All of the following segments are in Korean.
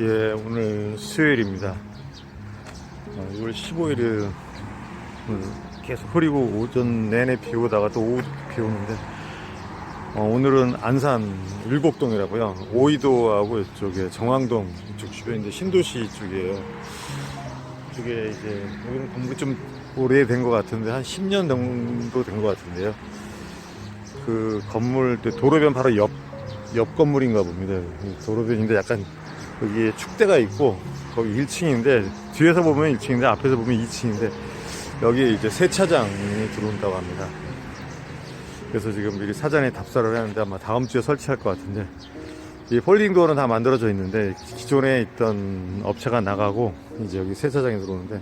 예, 오늘 수요일입니다. 어, 6월 15일에 계속 흐리고 오전 내내 비 오다가 또 오후 비 오는데 어, 오늘은 안산 율곡동이라고요. 오이도하고 이쪽에 정왕동 이쪽 주변인데 신도시 쪽이에요. 이쪽에 이제 여기는 건물이 좀 오래된 것 같은데 한 10년 정도 된 것 같은데요. 그 건물 또 도로변 바로 옆, 옆 건물인가 봅니다. 이 도로변인데 약간 여기에 축대가 있고 거기 1층인데 뒤에서 보면 1층인데 앞에서 보면 2층인데 여기에 이제 세차장이 들어온다고 합니다. 그래서 지금 미리 사전에 답사를 하는데 아마 다음 주에 설치할 것 같은데 이 폴딩 도어는 다 만들어져 있는데 기존에 있던 업체가 나가고 이제 여기 세차장이 들어오는데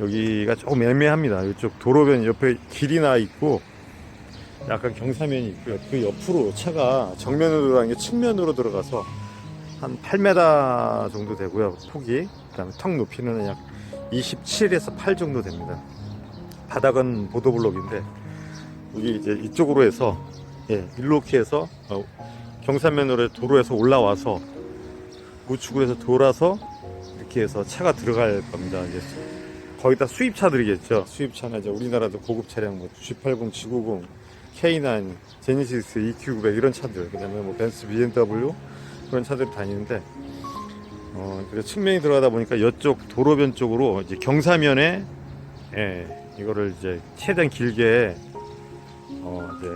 여기가 조금 애매합니다. 이쪽 도로변 옆에 길이 나 있고 약간 경사면이 있고요. 그 옆으로 차가 정면으로 들어가는 게 측면으로 들어가서 한 8m 정도 되고요. 폭이. 그다음에 턱 높이는 약 27에서 8 정도 됩니다. 바닥은 보도블록인데 여기 이제 이쪽으로 해서 예, 이렇게 해서 어, 경사면으로 도로에서 올라와서 우측으로 해서 돌아서 이렇게 해서 차가 들어갈 겁니다. 이제 거의 다 수입차들이겠죠. 수입차나 이제 우리나라도 고급 차량 뭐 G80, G90, K9, 제니시스, EQ900 이런 차들, 그다음에 뭐 벤츠, BMW 그런 차들이 다니는데 어, 그래서 측면이 들어가다 보니까 이쪽 도로변 쪽으로 이제 경사면에 예, 이거를 이제 최대한 길게 어, 이제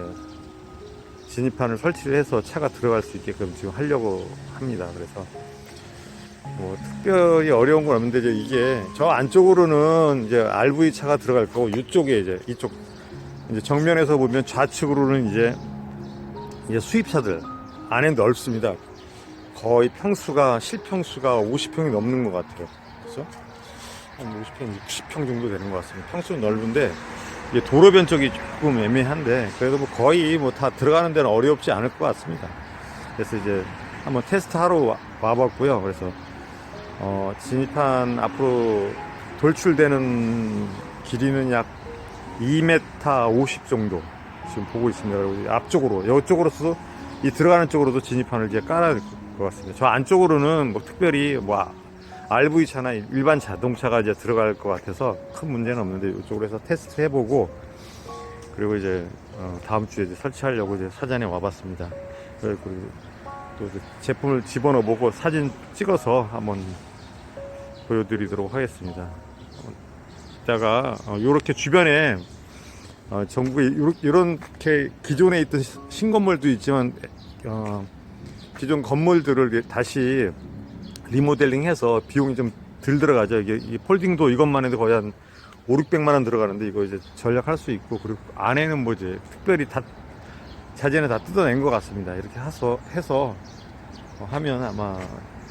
진입판을 설치를 해서 차가 들어갈 수 있게끔 지금 하려고 합니다. 그래서 뭐 특별히 어려운 건 없는데 이제 이게 저 안쪽으로는 이제 RV 차가 들어갈 거고 이쪽에 이제 이쪽 이제 정면에서 보면 좌측으로는 이제 이제 수입차들 안에 넓습니다. 거의 평수가 실평수가 50평이 넘는 것 같아요. 그렇죠? 한 50평, 60평 정도 되는 것 같습니다. 평수는 넓은데 이게 도로변 쪽이 조금 애매한데 그래도 뭐 거의 뭐 다 들어가는 데는 어렵지 않을 것 같습니다. 그래서 이제 한번 테스트 하러 와, 와봤고요. 그래서 어, 진입한 앞으로 돌출되는 길이는 약 2m 50 정도 지금 보고 있습니다. 그리고 앞쪽으로 이쪽으로서 이 들어가는 쪽으로도 진입판을 이제 깔아야 될 것 같습니다. 저 안쪽으로는 뭐 특별히 뭐 RV 차나 일반 자동차가 이제 들어갈 것 같아서 큰 문제는 없는데 이쪽으로 해서 테스트 해보고 그리고 이제 어, 다음 주에 이제 설치하려고 이제 사전에 와봤습니다. 그리고 또 제품을 집어넣어 보고 사진 찍어서 한번 보여드리도록 하겠습니다. 이따가 이렇게 주변에 어, 전국에 요렇- 이렇게 기존에 있던 시- 신건물도 있지만 어, 기존 건물들을 다시 리모델링해서 비용이 좀덜 들어가죠. 이게 이 폴딩도 이것만 해도 거의 한 5, 600만 원 들어가는데 이거 이제 전략할 수 있고 그리고 안에는 뭐 이제 특별히 다 자재는 다 뜯어낸 것 같습니다. 이렇게 해서 해서 어, 하면 아마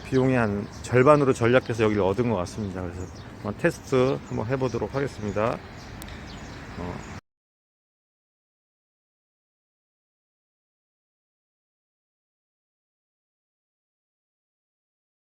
비용이 한 절반으로 전략해서 여기를 얻은 것 같습니다. 그래서 테스트 한번 해보도록 하겠습니다. 어,